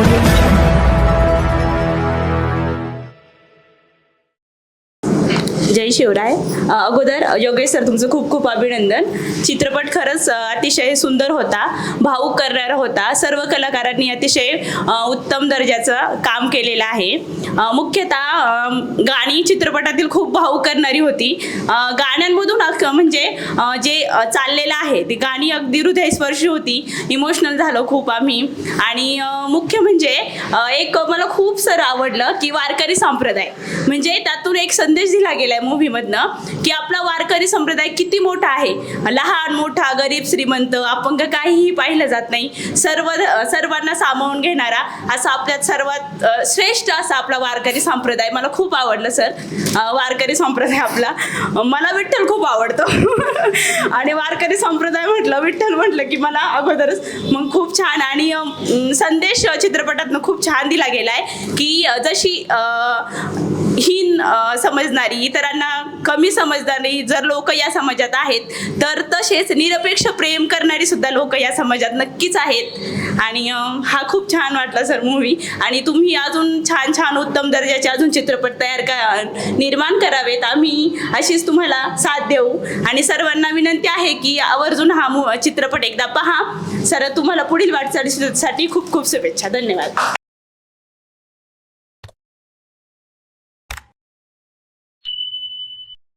audio. जय शिवराय. अगोदर Yogesh sir तुमचं खूप खूप अभिनंदन. चित्रपट खरंच अतिशय सुंदर होता भाऊक करणारा होता. सर्व कलाकारांनी अतिशय उत्तम दर्जाचं काम केलेलं आहे. मुख्यतः गाणी चित्रपटातील खूप भाऊक करणारी होती. गाण्यांमधून म्हणजे जे चाललेलं आहे ती गाणी अगदी हृदयस्पर्शी होती. इमोशनल झालो खूप आम्ही. आणि मुख्य म्हणजे एक मला खूप सर आवडलं की वारकरी संप्रदाय. म्हणजे त्यातून एक संदेश दिला गेलाय मूव्हीमधनं की आपला वारकरी संप्रदाय किती मोठा आहे. लहान मोठा गरीब श्रीमंत अपंग काहीही पाहिलं जात नाही. सर्व सर्वांना सामावून घेणारा असा आपल्यात सर्वात श्रेष्ठ असा आपला वारकरी संप्रदाय. मला खूप आवडलं सर. वारकरी संप्रदाय आपला. मला विठ्ठल खूप आवडतो. आणि वारकरी संप्रदाय म्हटलं विठ्ठल म्हटलं की मला अगोदरच मग खूप छान आणि संदेश चित्रपटातनं खूप छान दिला गेलाय की जशी हीन समजणारी इतरांना कमी समजणारी जर लोक या समाजात आहेत तर तसेच निरपेक्ष प्रेम करणारी सुद्धा लोक या समाजात नक्कीच आहेत. आणि हा खूप छान वाटला सर मूवी आणि तुम्ही अजून छान छान उत्तम दर्जाचे अजून चित्रपट तयार का निर्माण करावेत. आम्ही अशीच तुम्हाला साथ देऊ. आणि सर्वांना विनंती आहे की आवर्जून हा मू चित्रपट एकदा पहा. सर तुम्हाला पुढील वाटचालीसाठी खूप खूप शुभेच्छा. धन्यवाद.